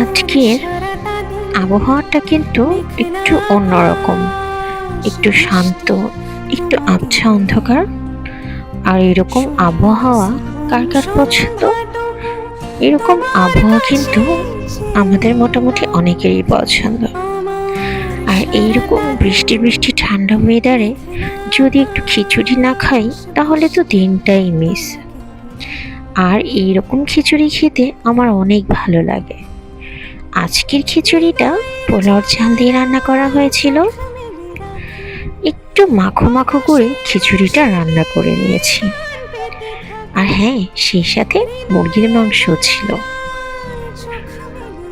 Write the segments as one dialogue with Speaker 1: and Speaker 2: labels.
Speaker 1: আজকের আবহাওয়াটা কিন্তু একটু অন্যরকম। একটু শান্ত, একটু আবছা অন্ধকার। আর এরকম আবহাওয়া কার কার পছন্দ? এরকম আবহাওয়া কিন্তু আমাদের মোটামুটি অনেকেরই পছন্দ। আর এইরকম বৃষ্টি বৃষ্টি, ঠান্ডা ওয়েদারে যদি একটু খিচুড়ি না খাই, তাহলে তো দিনটাই মিস আর এইরকম খিচুড়ি খেতে আমার অনেক ভালো লাগে। আজকের খিচুড়িটা পোলাওর চাল দিয়ে রান্না করা হয়েছিল। একটু মাখো মাখো করে খিচুড়িটা রান্না করে নিয়েছি। আর হ্যাঁ সেই সাথে মুরগির মাংস ছিল।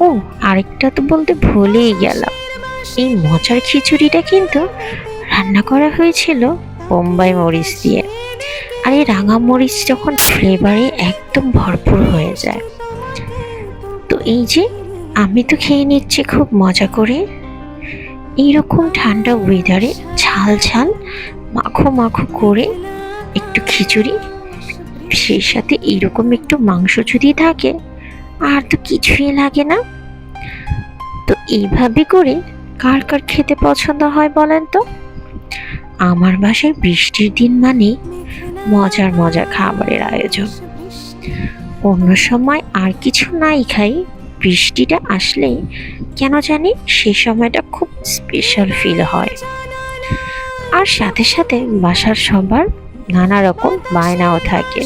Speaker 1: ও, আরেকটা তো বলতে ভুলেই গেলাম। এই মজার খিচুড়িটা কিন্তু রান্না করা হয়েছিল বোম্বাই মরিচ দিয়ে। আর এই রাঙা মরিচ যখন ফ্লেভারে একদম ভরপুর হয়ে যায়। তো এই যে আমি তো খেয়ে নিচ্ছি খুব মজা করে। এইরকম ঠান্ডা ওয়েদারে ঝাল ঝাল মাখো মাখো করে একটু খিচুড়ি, সেই সাথে এইরকম একটু মাংস যদি থাকে, আর তো কিছুই লাগে না। তো এইভাবে করে কার কার খেতে পছন্দ হয় বলেন তো? আমার বাসায় বৃষ্টির দিন মানে মজার মজার খাবারের আয়োজন। অন্য সময় আর কিছু নাই খাই। বৃষ্টিটা আসলে কেন জানি সে সময়টা খুব স্পেশাল ফিল হয়। আর সাথে সাথে বাসার সবার নানা রকম বায়নাও থাকে।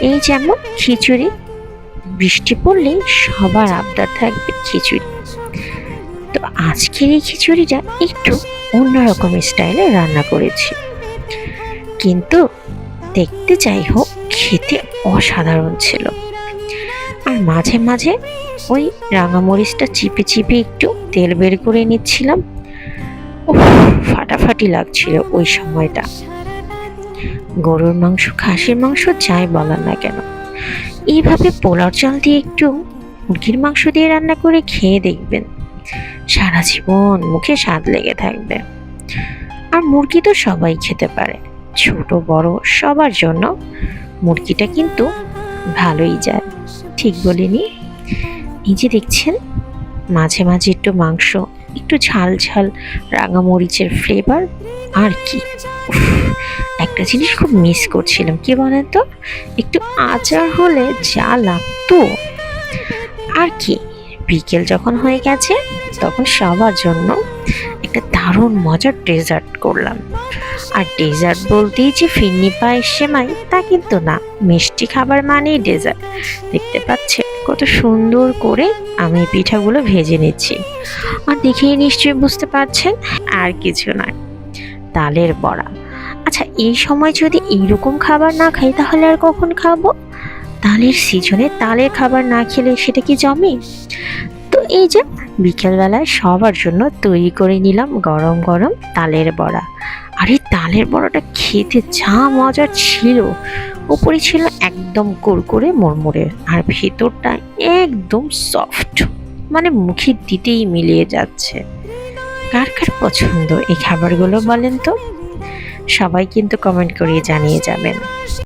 Speaker 1: এই যেমন খিচুড়ি, বৃষ্টি পড়লেই সবার আবদার থাকবে খিচুড়ি। তো আজকের এই খিচুড়িটা একটু অন্যরকম স্টাইলে রান্না করেছি। কিন্তু দেখতে যাই হোক, খেতে অসাধারণ ছিল। মাঝে মাঝে ওই রাঙামরিচটা চিপে চিপে একটু তেল বের করে নিচ্ছিলাম। ফাটাফাটি লাগছিল ওই সময়টা। গরুর মাংস, খাসির মাংস, যাই বলার না কেন। এইভাবে পোলার চাল দিয়ে একটু মুরগির মাংস দিয়ে রান্না করে খেয়ে দেখবেন। সারা জীবন মুখে স্বাদ লেগে থাকবে। আর মুরগি তো সবাই খেতে পারে। ছোট, বড়, সবার জন্য মুরগিটা কিন্তু ভালোই যায়। ঠিক বলিনি। এই যে দেখছেন, মাঝে মাঝে একটু মাংস, একটু ঝাল ঝাল রাঙা মরিচের ফ্লেভার আর কি? একটা জিনিস খুব মিস করছিলাম, কি বলেন তো? একটু আচার হলে যা লাগতো। আর কি? বিকেল যখন হয়ে গেছে, তখন সবার জন্য একটা দারুণ মজার ডেজার্ট করলাম। আর ডেজার্ট বলতেই যে ফিরনি পায়েস সেমাই, তা কিন্তু না। মিষ্টি খাবার মানেই ডেজার্ট দেখতে পাচ্ছেন কত সুন্দর করে আমি পিঠাগুলো ভেজে নিচ্ছি। আর দেখেই নিশ্চয়ই বুঝতে পারছেন, আর কিছু নয় তালের বড়া। আচ্ছা এই সময় যদি এইরকম খাবার না খাই, তাহলে আর কখন খাব? তালের সিজনে তালের খাবার না খেলে সেটা কি জমে? এই যে বিকেলবেলায় সবার জন্য তৈরি করে নিলাম গরম গরম তালের বড়া। আর এই তালের বড়াটা খেতে যা মজার ছিল। উপরে ছিল একদম কুরকুরে মুড়মুড়ে আর ভেতরটা একদম সফট মানে মুখে দিতেই মিলিয়ে যাচ্ছে। কার কার পছন্দ এই খাবারগুলো বলেন তো? সবাই কিন্তু কমেন্ট করে জানিয়ে যাবেন।